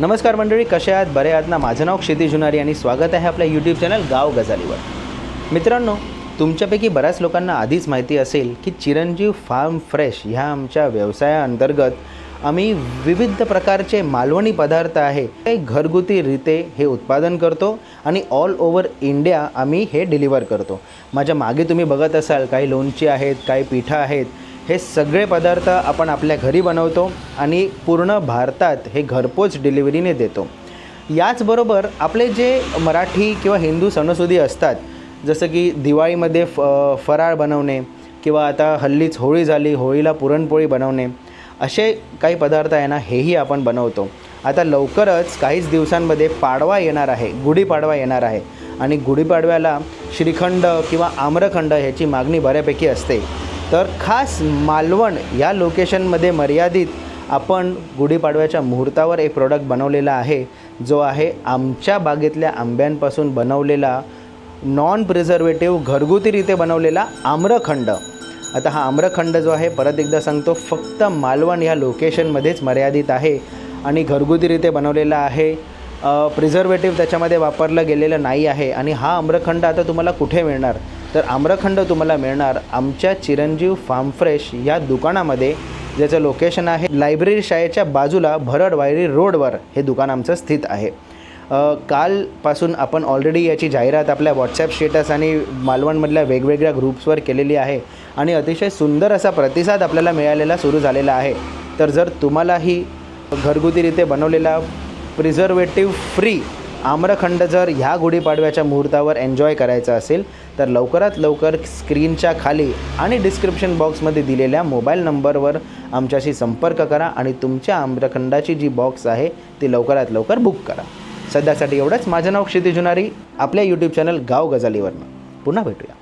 नमस्कार मंडळी कसे आहात? बरे आहात ना? माझं नाव क्षिती जुनारी आणि स्वागत आहे आपल्या यूट्यूब चॅनल गाव गजालीवर. मित्रांनो तुमच्यापैकी बऱ्याच लोकांना आधीच माहिती असेल की चिरंजीव फार्म फ्रेश ह्या आमच्या व्यवसायाअंतर्गत आम्ही विविध प्रकारचे मालवणी पदार्थ आहे. ते घरगुतीरीते हे उत्पादन करतो आणि ऑल ओव्हर इंडिया आम्ही हे डिलिव्हर करतो. माझ्या मागे तुम्ही बघत असाल काही लोणची आहेत काही पिठं आहेत हे सगळे पदार्थ आपण आपल्या घरी बनवतो आणि पूर्ण भारतात हे घरपोच डिलिव्हरीने देतो. याचबरोबर आपले जे मराठी किंवा हिंदू सणसुदी असतात जसं की दिवाळीमध्ये फ फराळ बनवणे किंवा आता हल्लीच होळी झाली होळीला पुरणपोळी बनवणे असे काही पदार्थ आहे ना हेही आपण बनवतो. आता लवकरच काहीच दिवसांमध्ये पाडवा येणार आहे गुढीपाडवा येणार आहे आणि गुढीपाडव्याला श्रीखंड किंवा आम्रखंड ह्याची मागणी बऱ्यापैकी असते. तर खास मालवण या लोकेशनमध्ये मर्यादित आपण गुढीपाडव्याच्या मुहूर्तावर एक प्रोडक्ट बनवलेला आहे. जो आहे आमच्या बागेतल्या आंब्यांपासून बनवलेला नॉन प्रिझर्वेटिव्ह घरगुतीरीते बनवलेला आम्रखंड. आता हा आम्रखंड जो आहे परत एकदा सांगतो फक्त मालवण ह्या लोकेशनमध्येच मर्यादित आहे आणि घरगुतीरित्या बनवलेला आहे. प्रिझर्वेटिव्ह त्याच्यामध्ये वापरलं गेलेलं नाही आहे आणि हा आम्रखंड आता तुम्हाला कुठे मिळणार? तर आम्रखंड तुम्हाला मिळणार आमच्या चिरंजीव फार्म फ्रेश या दुकानामध्ये ज्याचं लोकेशन आहे लायब्ररी शाळेच्या बाजूला भरड वायरी रोडवर हे दुकान आमचं स्थित आहे. कालपासून आपण ऑलरेडी याची जाहिरात आपल्या व्हॉट्सॲप स्टेटस आणि मालवणमधल्या वेगवेगळ्या ग्रुप्सवर केलेली आहे आणि अतिशय सुंदर असा प्रतिसाद आपल्याला मिळालेला सुरू झालेला आहे. तर जर तुम्हालाही घरगुतीरित्या बनवलेला प्रिझर्वेटिव्ह फ्री आम्रखंड जर ह्या गुढीपाडव्याच्या मुहूर्तावर एन्जॉय करायचा असेल तर लवकरात लवकर स्क्रीनच्या खाली आणि डिस्क्रिप्शन बॉक्समध्ये दिलेल्या मोबाईल नंबरवर आमच्याशी संपर्क करा आणि तुमच्या आम्रखंडाची जी बॉक्स आहे ती लवकरात लवकर बुक करा. सध्यासाठी एवढंच. माझं नाव क्षितिजुनारी आपल्या यूट्यूब चॅनल गाव गजालीवरनं. पुन्हा भेटूया.